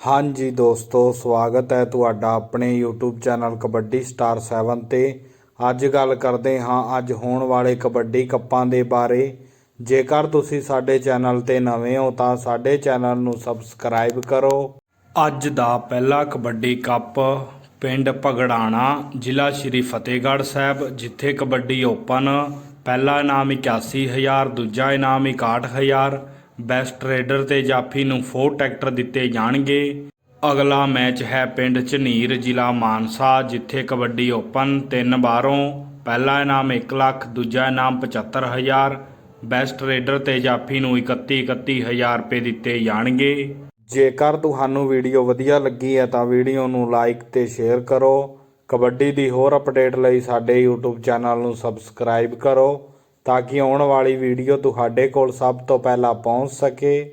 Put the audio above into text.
ਹਾਂਜੀ ਦੋਸਤੋ, ਸਵਾਗਤ ਹੈ ਤੁਹਾਡਾ ਆਪਣੇ YouTube ਚੈਨਲ ਕਬੱਡੀ ਸਟਾਰ 7 ਤੇ। ਅੱਜ ਗੱਲ ਕਰਦੇ ਹਾਂ ਅੱਜ ਹੋਣ ਵਾਲੇ ਕਬੱਡੀ ਕੱਪਾਂ ਦੇ ਬਾਰੇ। ਜੇਕਰ ਤੁਸੀਂ ਸਾਡੇ ਚੈਨਲ ਤੇ ਨਵੇਂ ਹੋ ਤਾਂ ਸਾਡੇ ਚੈਨਲ ਨੂੰ ਸਬਸਕ੍ਰਾਈਬ ਕਰੋ। ਅੱਜ ਦਾ ਪਹਿਲਾ ਕਬੱਡੀ ਕੱਪ ਪਿੰਡ ਭਗੜਾਣਾ, ਜ਼ਿਲ੍ਹਾ ਸ਼੍ਰੀ ਫਤਿਹਗੜ੍ਹ ਸਾਹਿਬ, ਜਿੱਥੇ ਕਬੱਡੀ ਓਪਨ, ਪਹਿਲਾ ਇਨਾਮ 81000 ਦੂਜਾ ਇਨਾਮ 61000 ਬੈਸਟ ਰੇਡਰ ਤੇ ਜਾਫੀ ਨੂੰ 4 ਟਰੈਕਟਰ ਦਿੱਤੇ ਜਾਣਗੇ। ਅਗਲਾ ਮੈਚ ਹੈ ਪਿੰਡ ਝਨੀਰ, ਜ਼ਿਲ੍ਹਾ ਮਾਨਸਾ, ਜਿੱਥੇ ਕਬੱਡੀ ਓਪਨ ਤਿੰਨ ਬਾਰੋਂ। ਪਹਿਲਾ ਇਨਾਮ 1 ਲੱਖ, ਦੂਜਾ ਇਨਾਮ 75000 ਬੈਸਟ ਰੇਡਰ ਤੇ ਜਾਫੀ ਨੂੰ 31 31000 ਰੁਪਏ ਦਿੱਤੇ ਜਾਣਗੇ। ਜੇਕਰ ਤੁਹਾਨੂੰ ਵੀਡੀਓ ਵਧੀਆ ਲੱਗੀ ਹੈ ਤਾਂ ਵੀਡੀਓ ਨੂੰ ਲਾਈਕ ਤੇ ਸ਼ੇਅਰ ਕਰੋ। ਕਬੱਡੀ ਦੀ ਹੋਰ ਅਪਡੇਟ ਲਈ ਸਾਡੇ YouTube ਚੈਨਲ ਨੂੰ ਸਬਸਕ੍ਰਾਈਬ ਕਰੋ। ਤਾਂ ਕਿ ਆਉਣ ਵਾਲੀ ਵੀਡੀਓ ਤੁਹਾਡੇ ਕੋਲ ਸਭ ਤੋਂ ਪਹਿਲਾਂ ਪਹੁੰਚ ਸਕੇ।